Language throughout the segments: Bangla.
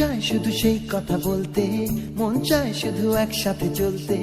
চায় শুধু সেই কথা বলতে। মন চায় শুধু একসাথে চলতে।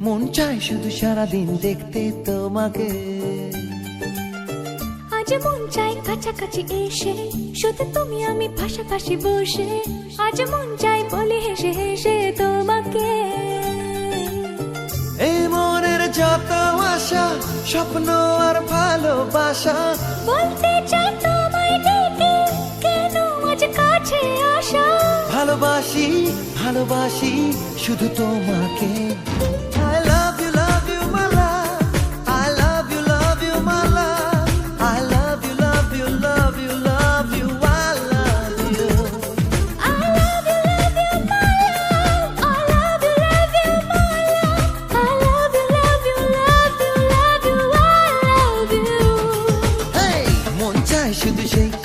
মন চায় শুধু সারাদিন দেখতে তোমাকে। আজ মন চাই কাছাকাছি এসে শুধু তুমি আমি পাশাপাশি বসে। আজ মন চায় বলে হেসে হেসে তোমাকে। এই মনের যত আশা স্বপ্ন আর ভালোবাসা। বলতে চাই ভালোবাসি শুধু তোমাকে।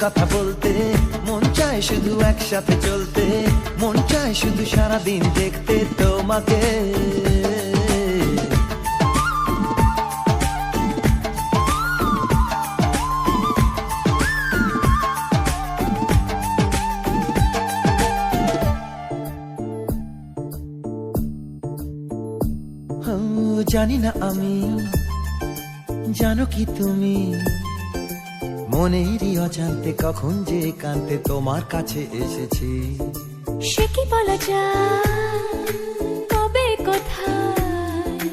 কথা বলতে। চায় শুধু একসাথে চলতে। মন চায় শুধু সারাদিন দেখতে তোমাকে। জানি না আমি, জানো কি তুমি। মনেরই অজান্তে কখন যে কান্তে তোমার কাছে এসেছি। সে কি বলা যায়? কবে কোথায়?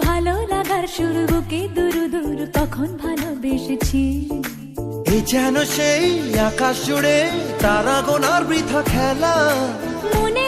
ভালো লাগার শুরু বুকে দূর দূর তখন ভালোবেসেছি? এ যেন সেই আকাশ জুড়ে তারা গোনার বৃথা খেলা। মনে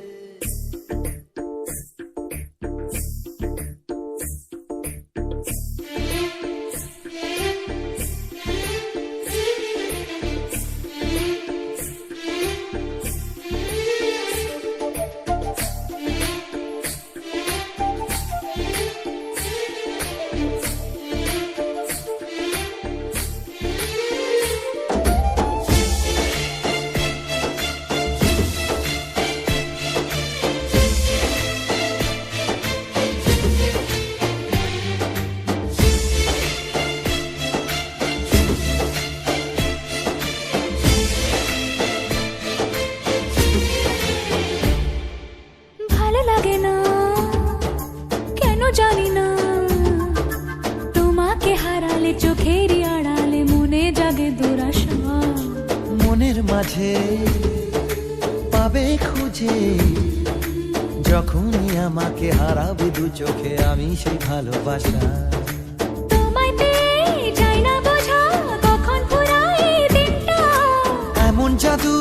মাঝে পাবে খুঁজে যখনই আমাকে হারাবে দু চোখে আমি সেই ভালোবাসা। এমন জাদু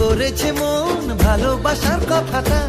করেছে মন ভালোবাসার কথাটা।